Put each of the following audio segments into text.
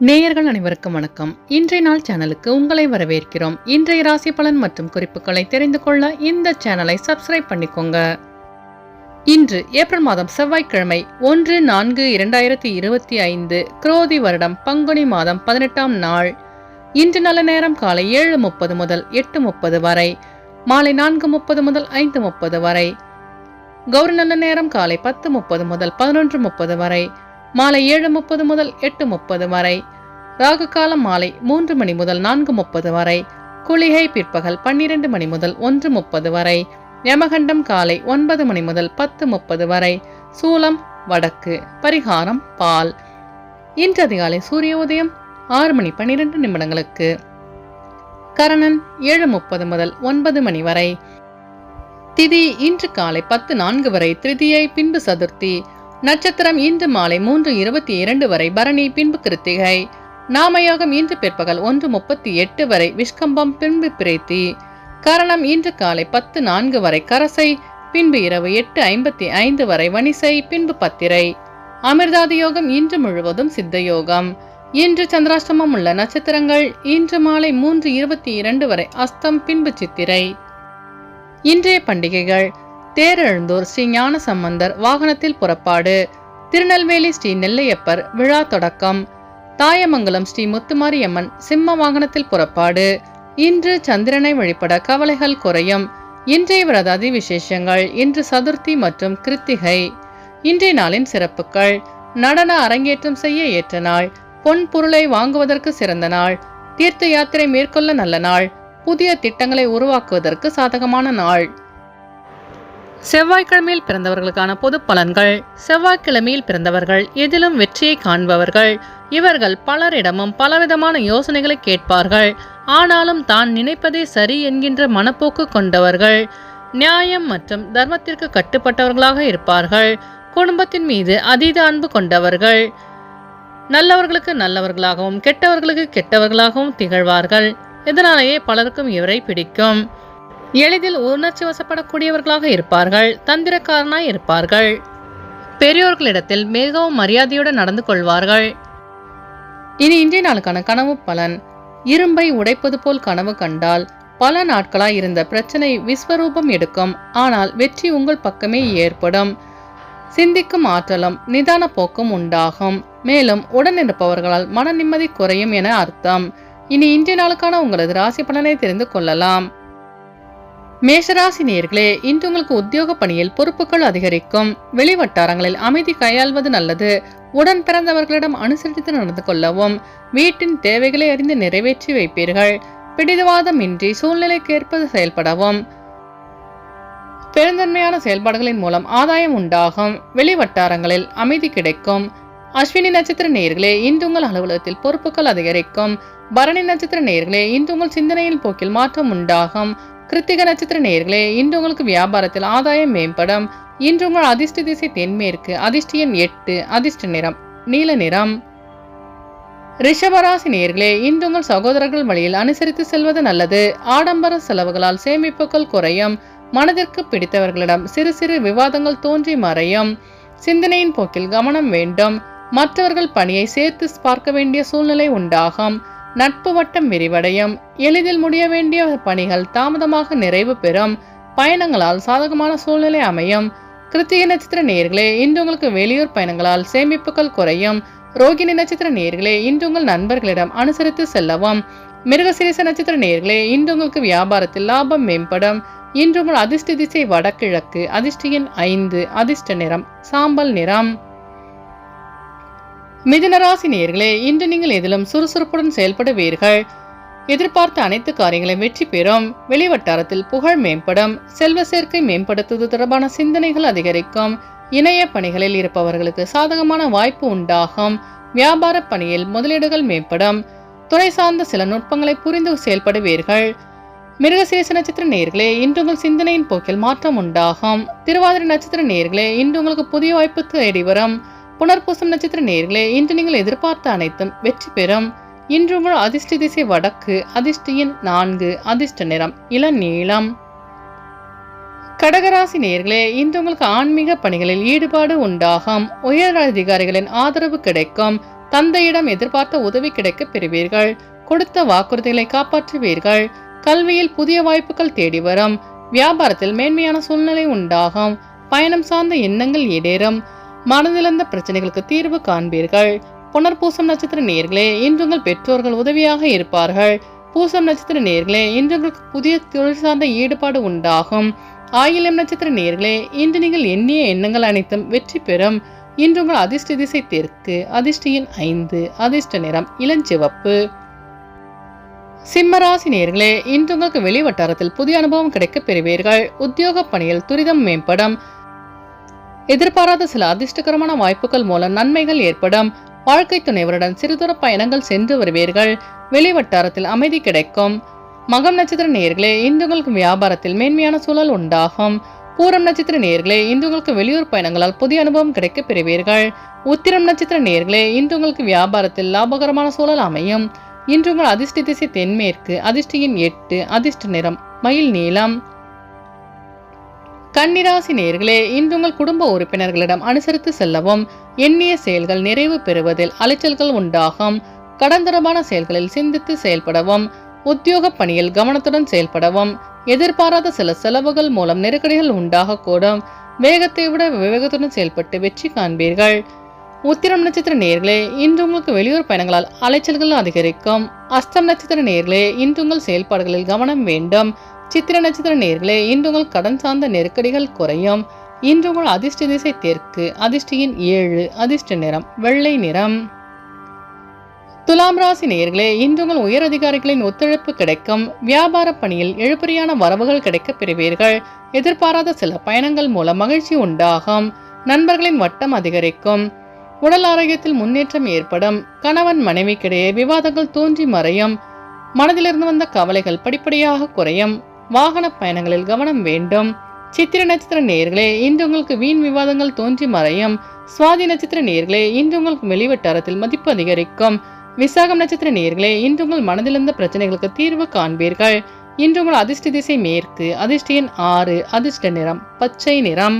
நேயர்கள் அனைவருக்கும் வணக்கம். இன்றைய நாள் சேனலுக்கு உங்களை வரவேற்கிறோம். இன்றைய ராசி பலன் மற்றும் குறிப்புகளை தெரிந்து கொள்ள இந்த சேனலை சப்ஸ்கிரைப் பண்ணிக்கோங்க. இன்று ஏப்ரல் மாதம் செவ்வாய்க்கிழமை ஒன்று நான்கு இரண்டாயிரத்தி இருபத்தி ஐந்து குரோதி வருடம் பங்குனி மாதம் பதினெட்டாம் நாள். இன்று நல்ல நேரம் காலை ஏழு முப்பது முதல் எட்டு முப்பது வரை மாலை நான்கு முப்பது முதல் ஐந்து முப்பது வரை. கௌரி நல்ல நேரம் காலை பத்து முப்பது முதல் பதினொன்று முப்பது வரை மாலை ஏழு முப்பது முதல் எட்டு முப்பது வரை. ராகு காலம் மாலை மூன்று மணி முதல் நான்கு முப்பது வரை. குளிகை பிற்பகல் பன்னிரண்டு மணி முதல் ஒன்று முப்பது வரை. யமகண்டம் காலை ஒன்பது மணி முதல் பத்து முப்பது வரை. சூலம் வடக்கு பரிகாரம் பால். இன்று அதிகாலை சூரிய உதயம் ஆறு மணி பன்னிரண்டு நிமிடங்களுக்கு. கரணன் ஏழு முப்பது முதல் ஒன்பது மணி வரை. திதி இன்று காலை பத்து நான்கு வரை. திருதியை பின்பு சதுர்த்தி. நட்சத்திரம் இன்று மாலை மூன்று இருபத்தி இரண்டு வரை பரணி பின்பு கிருத்திகை. நாமயோகம் இன்று பிற்பகல் ஒன்று முப்பத்தி எட்டு வரை விஷ்கம்பம் பின்பு பிரேத்தி. கரணம் இன்று காலை பத்து நான்கு வரை கரசை பின்பு இரவு எட்டு ஐம்பத்தி ஐந்து வரை வணிசை பின்பு பத்திரை. அமிர்தாதி யோகம் இன்று முழுவதும் சித்த யோகம். இன்று சந்திராஷ்டமம் உள்ள நட்சத்திரங்கள் இன்று மாலை மூன்று இருபத்தி இரண்டு வரை அஸ்தம் பின்பு சித்திரை. இன்றைய பண்டிகைகள். தேரெழுந்தூர் ஸ்ரீ ஞான சம்பந்தர் வாகனத்தில் புறப்பாடு. திருநெல்வேலி ஸ்ரீ நெல்லையப்பர் விழா தொடக்கம். தாயமங்கலம் ஸ்ரீ முத்துமாரியம்மன் சிம்ம வாகனத்தில் புறப்பாடு. இன்று சந்திரனை வழிபட கவலைகள் குறையும். இன்றைய விரதாதி விசேஷங்கள் இன்று சதுர்த்தி மற்றும் கிருத்திகை. இன்றைய நாளின் சிறப்புகள். நடன அரங்கேற்றம் செய்ய ஏற்ற நாள். பொன் பொருளை வாங்குவதற்கு சிறந்த நாள். தீர்த்த யாத்திரை மேற்கொள்ள நல்ல நாள். புதிய திட்டங்களை உருவாக்குவதற்கு சாதகமான நாள். செவ்வாய்க்கிழமையில் பிறந்தவர்களுக்கான பொது பலன்கள். செவ்வாய்க்கிழமையில் பிறந்தவர்கள் எதிலும் வெற்றியை காண்பவர்கள். இவர்கள் பலரிடமும் பலவிதமான யோசனைகளை கேட்பார்கள். ஆனாலும் தான் நினைப்பதே சரி என்கின்ற மனப்போக்கு கொண்டவர்கள். நியாயம் மற்றும் தர்மத்திற்கு கட்டுப்பட்டவர்களாக இருப்பார்கள். குடும்பத்தின் மீது அதீத அன்பு கொண்டவர்கள். நல்லவர்களுக்கு நல்லவர்களாகவும் கெட்டவர்களுக்கு கெட்டவர்களாகவும் திகழ்வார்கள். இதனாலேயே பலருக்கும் இவரை பிடிக்கும். எளிதில் உணர்ச்சி வசப்படக்கூடியவர்களாக இருப்பார்கள் தந்திரக்காரனாய் இருப்பார்கள். பெரியோர்களிடத்தில் மிகவும் மரியாதையுடன் நடந்து கொள்வார்கள். இனி இன்றைய நாளுக்கான கனவு பலன். இரும்பை உடைப்பது போல் கனவு கண்டால் பல நாட்களாய் இருந்த பிரச்சனை விஸ்வரூபம் எடுக்கும். ஆனால் வெற்றி உங்கள் பக்கமே ஏற்படும். சிந்திக்கும் ஆற்றலும் நிதான போக்கும் உண்டாகும். மேலும் உடன் இருப்பவர்களால் மன நிம்மதி குறையும் என அர்த்தம். இனி இன்றைய நாளுக்கான உங்களது ராசி பலனை தெரிந்து கொள்ளலாம். மேஷராசி நேர்களே இன்று உங்களுக்கு உத்தியோக பணியில் பொறுப்புகள் அதிகரிக்கும். வெளிவட்டாரங்களில் அமைதி கையாள்வது நல்லது. உடன் பிறந்தவர்களிடம் அனுசரித்து நடந்து கொள்ளவும் வீட்டின் தேவைகளை அறிந்து நிறைவேற்றி வைப்பீர்கள். பிடிவாதமின்றி சூழ்நிலைக்கேற்ப செயல்படவும். பெருந்தன்மையான செயல்பாடுகளின் மூலம் ஆதாயம் உண்டாகும். வெளிவட்டாரங்களில் அமைதி கிடைக்கும். அஸ்வினி நட்சத்திர நேர்களே இன்று உங்கள் அலுவலகத்தில் பொறுப்புகள் அதிகரிக்கும். பரணி நட்சத்திர நேர்களே இன்று உங்கள் சிந்தனையின் போக்கில் மாற்றம் உண்டாகும். கிருத்திக நட்சத்திர நேர்களே இன்று உங்களுக்கு வியாபாரத்தில் ஆதாயம் மேம்படும். இன்று உங்கள் அதிர்ஷ்ட திசை தென்மேற்கு அதிர்ஷ்ட எண் எட்டு அதிர்ஷ்ட நிறம் நீல நிறம். ரிஷபராசி நேர்களே இன்று உங்கள் சகோதரர்கள் வழியில் அனுசரித்து செல்வது நல்லது. ஆடம்பர செலவுகளால் சேமிப்புகள் குறையும். மனதிற்கு பிடித்தவர்களிடம் சிறு சிறு விவாதங்கள் தோன்றி மறையும். சிந்தனையின் போக்கில் கவனம் வேண்டும். மற்றவர்கள் பணியை சேர்த்து பார்க்க வேண்டிய சூழ்நிலை உண்டாகும். நட்பு வட்டம் விரிவடையும். எளிதில் முடிய வேண்டிய பணிகள் தாமதமாக நிறைவு பெறும். பயணங்களால் சாதகமான சூழ்நிலை அமையும். கிருத்திகை நட்சத்திர நேர்களே இன்று உங்களுக்கு வெளியூர் பயணங்களால் சேமிப்புகள் குறையும். ரோகிணி நட்சத்திர நேர்களே இன்று உங்கள் நண்பர்களிடம் அனுசரித்து செல்லவும். மிருகசிரிச நட்சத்திர நேர்களே இன்று உங்களுக்கு வியாபாரத்தில் லாபம் மேம்படும். இன்று உங்கள் அதிர்ஷ்ட திசை வடகிழக்கு அதிர்ஷ்ட எண் ஐந்து அதிர்ஷ்ட நிறம் சாம்பல் நிறம். மிதுனராசி நேர்களே இன்று நீங்கள் எதிலும் சுறுசுறுப்புடன் செயல்படுவீர்கள். எதிர்பார்த்த அனைத்து காரியங்களையும் வெற்றி பெறும். வெளிவட்டாரத்தில் புகழ் மேம்படும். செல்வ சேர்க்கை மேம்படுத்துவது தொடர்பான சிந்தனைகள் அதிகரிக்கும். இணைய பணிகளில் இருப்பவர்களுக்கு சாதகமான வாய்ப்பு உண்டாகும். வியாபார பணியில் முதலீடுகள் மேம்படும். துறை சார்ந்த சில நுட்பங்களை புரிந்து செயல்படுவீர்கள். மிருகசீரிச நட்சத்திர நேர்களே இன்று உங்கள் சிந்தனையின் போக்கில் மாற்றம் உண்டாகும். திருவாதிரை நட்சத்திர நேர்களே இன்று உங்களுக்கு புதிய வாய்ப்பு தேடி வரும். புனர்பூசம் நட்சத்திர நேர்களே இன்று நீங்கள் எதிர்பார்த்த அனைத்தும் வெற்றி பெறும். இன்று உங்கள் அதிர்ஷ்ட திசை வடக்கு அதிர்ஷ்டியின் நான்கு அதிர்ஷ்ட நிறம் இளநீளம். கடகராசி நேர்களே இன்று உங்களுக்கு ஆன்மீக பணிகளில் ஈடுபாடு உண்டாகும். உயர் அதிகாரிகளின் ஆதரவு கிடைக்கும். தந்தையிடம் எதிர்பார்த்த உதவி கிடைக்க பெறுவீர்கள். கொடுத்த வாக்குறுதிகளை காப்பாற்றுவீர்கள். கல்வியில் புதிய வாய்ப்புகள் தேடி வரும். வியாபாரத்தில் மேன்மையான சூழ்நிலை உண்டாகும். பயணம் சார்ந்த எண்ணங்கள் ஈடேறும் மனதிழந்த பிரச்சனைகளுக்கு தீர்வு காண்பீர்கள். புனர்பூசம் நட்சத்திர நேர்களே இன்று உங்கள் பெற்றோர்கள் உதவியாக இருப்பார்கள். பூசம் நட்சத்திர நேர்களே இன்று உங்களுக்கு புதிய தொழில் சார்ந்த ஈடுபாடு உண்டாகும். ஆயிலம் நட்சத்திர நேர்களே இன்று நீங்கள் எண்ணிய எண்ணங்கள் அனைத்தும் வெற்றி பெறும். இன்று உங்கள் அதிர்ஷ்ட திசை தெற்கு அதிர்ஷ்டியின் ஐந்து அதிர்ஷ்ட நிறம் இளஞ்சிவப்பு. சிம்மராசி நேர்களே இன்று உங்களுக்கு வெளி வட்டாரத்தில் புதிய அனுபவம் கிடைக்க பெறுவீர்கள். உத்தியோக பணியில் துரிதம் மேம்படும். எதிர்பாராத சில அதிர்ஷ்டகரமான வாய்ப்புகள் மூலம் நன்மைகள் ஏற்படும். வாழ்க்கை துணைவருடன் சிறுதூர பயணங்கள் சென்று வருவீர்கள். வெளி வட்டாரத்தில் அமைதி கிடைக்கும். மகம் நட்சத்திர நேர்களே இந்துக்களுக்கு வியாபாரத்தில் மேன்மையான சூழல் உண்டாகும். பூரம் நட்சத்திர நேர்களே இந்துக்களுக்கு வெளியூர் பயணங்களால் புதிய அனுபவம் கிடைக்க பெறுவீர்கள். உத்திரம் நட்சத்திர நேர்களே இன்றுங்களுக்கு வியாபாரத்தில் லாபகரமான சூழல் அமையும். இன்று உங்கள் அதிர்ஷ்ட திசை தென்மேற்கு அதிர்ஷ்டியின் எட்டு அதிர்ஷ்ட நிறம் மயில் நீளம். கன்னிராசி நேர்களே இன்று உங்கள் குடும்ப உறுப்பினர்களிடம் அனுசரித்து செல்லவும் எண்ணிய செயல்கள் நிறைவு பெறுவதில் அலைச்சல்கள் உண்டாகும். கடந்தரமான செயல்களில் சிந்தித்து செயல்படவும் உத்தியோக பணியில் கவனத்துடன் செயல்படவும் எதிர்பாராத சில செலவுகள் மூலம் நெருக்கடிகள் உண்டாகக்கூடும். வேகத்தை விட விவேகத்துடன் செயல்பட்டு வெற்றி காண்பீர்கள். உத்திரம் நட்சத்திர நேர்களே இன்று உங்களுக்கு வெளியூர் பயணங்களால் அலைச்சல்கள் அதிகரிக்கும். அஸ்தம் நட்சத்திர நேர்களே இன்று உங்கள் செயல்பாடுகளில் கவனம் வேண்டும். சித்திர நட்சத்திர நேர்களே இன்று உங்கள் கடன் சார்ந்த நெருக்கடிகள் குறையும். இன்று உங்கள் அதிர்ஷ்ட திசை தெற்கு அதிர்ஷ்டியின் ஏழு அதிர்ஷ்ட நிறம் வெள்ளை நிறம். துலாம் ராசி நேர்களே இன்று உங்கள் உயர் அதிகாரிகளின் ஒத்துழைப்பு கிடைக்கும். வியாபார பணியில் எழுப்பறியான வரவுகள் கிடைக்க பெறுவீர்கள். எதிர்பாராத சில பயணங்கள் மூலம் மகிழ்ச்சி உண்டாகும். நண்பர்களின் வட்டம் அதிகரிக்கும். உடல் ஆரோக்கியத்தில் முன்னேற்றம் ஏற்படும். கணவன் மனைவிக்கிடையே விவாதங்கள் தோன்றி மறையும். மனதிலிருந்து வந்த கவலைகள் படிப்படியாக குறையும். வாகன பயணங்களில் கவனம் வேண்டும். சித்திர நட்சத்திர நேர்களே இன்று உங்களுக்கு வீண் விவாதங்கள் தோன்றி மறையும். சுவாதி நட்சத்திர நேர்களே இன்று உங்களுக்கு வெளிவட்டாரத்தில் மதிப்பு அதிகரிக்கும். விசாகம் நட்சத்திர நேர்களே இன்று உங்கள் மனதிலிருந்த பிரச்சனைகளுக்கு தீர்வு காண்பீர்கள். இன்று உங்கள் அதிர்ஷ்ட திசை மேற்கு அதிர்ஷ்ட எண் ஆறு அதிர்ஷ்ட நிறம் பச்சை நிறம்.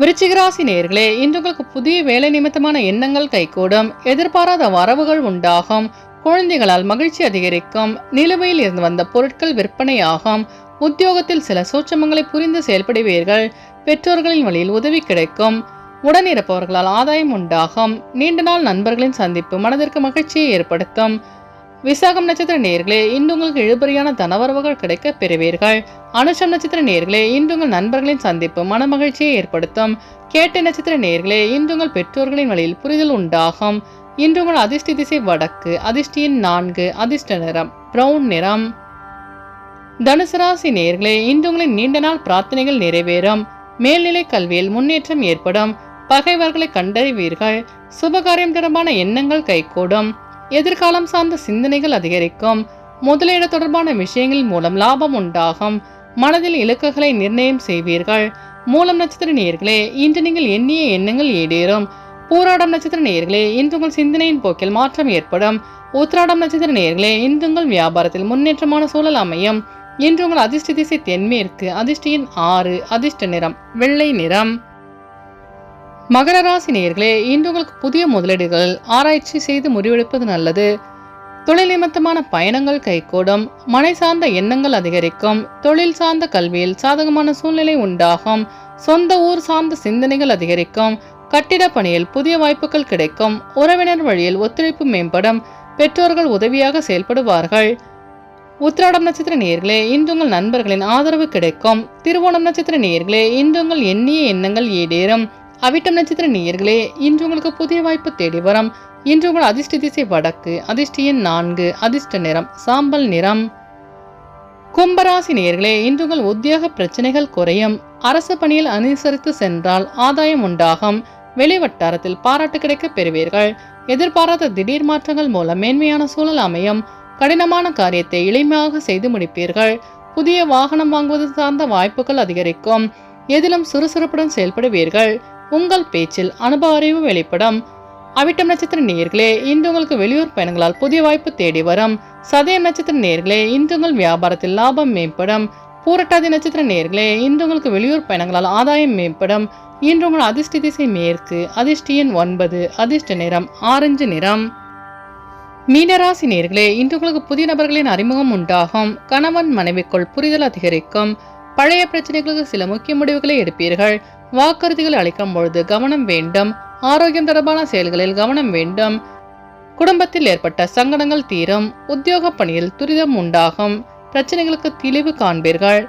விருச்சிகராசி நேர்களே இன்று உங்களுக்கு புதிய வேலை நிமித்தமான எண்ணங்கள் கைகூடும். எதிர்பாராத வரவுகள் உண்டாகும். குழந்தைகளால் மகிழ்ச்சி அதிகரிக்கும் நிலுவையில் இருந்து வந்த பொருட்கள் விற்பனையாகும். உத்தியோகத்தில் சில சூட்சமங்களை புரிந்து செயல்படுவீர்கள். பெற்றோர்களின் வழியில் உதவி கிடைக்கும். உடன் இருப்பவர்களால் ஆதாயம் உண்டாகும். நீண்ட நாள் நண்பர்களின் சந்திப்பு மனதிற்கு மகிழ்ச்சியை ஏற்படுத்தும். விசாகம் நட்சத்திர நேர்களே இன்று உங்களுக்கு இழுபறியான தனவரவுகள் கிடைக்க பெறுவீர்கள். அனுஷம் நட்சத்திர நேர்களே இன்று உங்கள் நண்பர்களின் சந்திப்பு மன மகிழ்ச்சியை ஏற்படுத்தும். கேட்டை நட்சத்திர நேர்களே இன்று உங்கள் பெற்றோர்களின் வழியில் புரிதல் உண்டாகும். இன்று உங்கள் அதிர்ஷ்ட திசை வடக்கு அதிர்ஷ்டியின் நான்கு அதிர்ஷ்ட நிறம் பிரவுன் நிறம். தனுசு ராசி நேர்களே இன்று உங்களின் நீண்ட நாள் பிரார்த்தனைகள் நிறைவேறும். மேல்நிலை கல்வியில் முன்னேற்றம் ஏற்படும். பகைவர்களை கண்டறிவீர்கள். சுபகாரியம் தொடர்பான எண்ணங்கள் கைகூடும். எதிர்காலம் சார்ந்த சிந்தனைகள் அதிகரிக்கும். முதலீடு தொடர்பான விஷயங்கள் மூலம் லாபம் உண்டாகும். மனதில் இலக்குகளை நிர்ணயம் செய்வீர்கள். மூலம் நட்சத்திர நேர்களே இன்று நீங்கள் எண்ணிய எண்ணங்கள் ஈடேறும் பூராடம் நட்சத்திர நேர்களே இன்று உங்கள் சிந்தனையின் போக்கில் மாற்றம் ஏற்படும். உத்திராடம் நட்சத்திர நேர்களே இன்று உங்கள் வியாபாரத்தில் முன்னேற்றமான சூழல் அமையும். இன்று உங்கள் அதிர்ஷ்ட திசை தென்மேற்கு அதிர்ஷ்டியின் ஆறு அதிர்ஷ்ட நிறம் வெள்ளை நிறம். மகர ராசி நேர்களே இன்று உங்களுக்கு புதிய முதலீடுகள் ஆராய்ச்சி செய்து முடிவெடுப்பது நல்லது. தொழில் நிமித்தமான பயணங்கள் கைகூடும். மனை சார்ந்த எண்ணங்கள் அதிகரிக்கும். தொழில் சார்ந்த கல்வியில் சாதகமான சூழ்நிலை உண்டாகும். சொந்த ஊர் சார்ந்த சிந்தனைகள் அதிகரிக்கும். கட்டிட பணியில் புதிய வாய்ப்புகள் கிடைக்கும். உறவினர் வழியில் ஒத்துழைப்பு மேம்படும். பெற்றோர்கள் உதவியாக செயல்படுவார்கள். உத்திராடம் நட்சத்திர நேர்களே இன்று உங்கள் நண்பர்களின் ஆதரவு கிடைக்கும். திருவோணம் நட்சத்திர நேர்களே இன்று உங்கள் எண்ணிய எண்ணங்கள் ஏடேறும். அவிட்டம் நட்சத்திர நேர்களே இன்று உங்களுக்கு புதிய வாய்ப்பு தேடி வரும். இன்று உங்கள் அதிர்ஷ்ட திசை வடக்கு அதிர்ஷ்ட எண் நான்கு அதிர்ஷ்ட நிறம் சாம்பல் நிறம். கும்பராசி நேர்களே இன்று உங்கள் உத்தியோக பிரச்சனைகள் குறையும். அரசு பணியில் அனுசரித்து சென்றால் ஆதாயம் உண்டாகும். வெளி வட்டாரத்தில் பாராட்டு கிடைக்க பெறுவீர்கள். எதிர்பாராத திடீர் மாற்றங்கள் மூலம் மேன்மையான சூழல் அமையும். கடினமான காரியத்தை எளிமையாக செய்து முடிப்பீர்கள். புதிய வாகனம் வாங்குவது சார்ந்த வாய்ப்புகள் அதிகரிக்கும். எதிலும் சுறுசுறுப்புடன் செயல்படுவீர்கள். உங்கள் பேச்சில் அனுபவ அறிவு வெளிப்படும். அவிட்டம் நட்சத்திர நேர்களே இன்று உங்களுக்கு வெளியூர் பயணங்களால் புதிய வாய்ப்பு தேடி வரும். சதயம் நட்சத்திர நேர்களே இன்று உங்கள் வியாபாரத்தில் லாபம் மேம்படும். பூரட்டாதி நட்சத்திர நேர்களே இன்று உங்களுக்கு வெளியூர் பயணங்களால் ஆதாயம் மேம்படும். இன்று உங்கள் அதிர்ஷ்ட திசை மேற்கு அதிர்ஷ்ட எண் ஒன்பது அதிர்ஷ்ட நிறம் ஆரஞ்சு நிறம். மீனராசி நேர்களே இன்று உங்களுக்கு புதிய நபர்களின் அறிமுகம் உண்டாகும். கணவன் மனைவிக்குள் புரிதல் அதிகரிக்கும். பழைய பிரச்சனைகளுக்கு சில முக்கிய முடிவுகளை எடுப்பீர்கள். வாக்குறுதிகள் அளிக்கும் பொழுது கவனம் வேண்டும். ஆரோக்கியம் தொடர்பான செயல்களில் கவனம் வேண்டும். குடும்பத்தில் ஏற்பட்ட சங்கடங்கள் தீரும். உத்தியோக பணியில் துரிதம் உண்டாகும். பிரச்சனைகளுக்கு தெளிவு காண்பீர்கள்.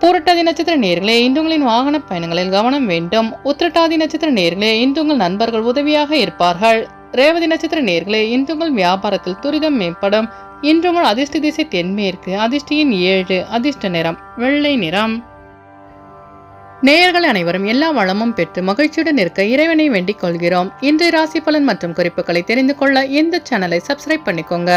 பூரட்டாதி நட்சத்திர நேர்களே இன்று உங்களின் வாகன பயணங்களில் கவனம் வேண்டும். உத்திரட்டாதி நட்சத்திர நேர்களே இன்று உங்கள் நண்பர்கள் உதவியாக இருப்பார்கள். ரேவதி நட்சத்திர நேர்களே இன்று உங்கள் வியாபாரத்தில் துரிதம் மேம்படும். இன்று உங்கள் அதிர்ஷ்ட திசை தென்மேற்கு அதிர்ஷ்டியின் ஏழு அதிர்ஷ்ட நிறம் வெள்ளை நிறம். நேயர்கள் அனைவரும் எல்லா வளமும் பெற்று மகிழ்ச்சியுடன் இருக்க இறைவனை வேண்டிக் கொள்கிறோம். இன்றைய ராசி பலன் மற்றும் குறிப்புகளை தெரிந்து கொள்ள இந்த சேனலை சப்ஸ்கிரைப் பண்ணிக்கோங்க.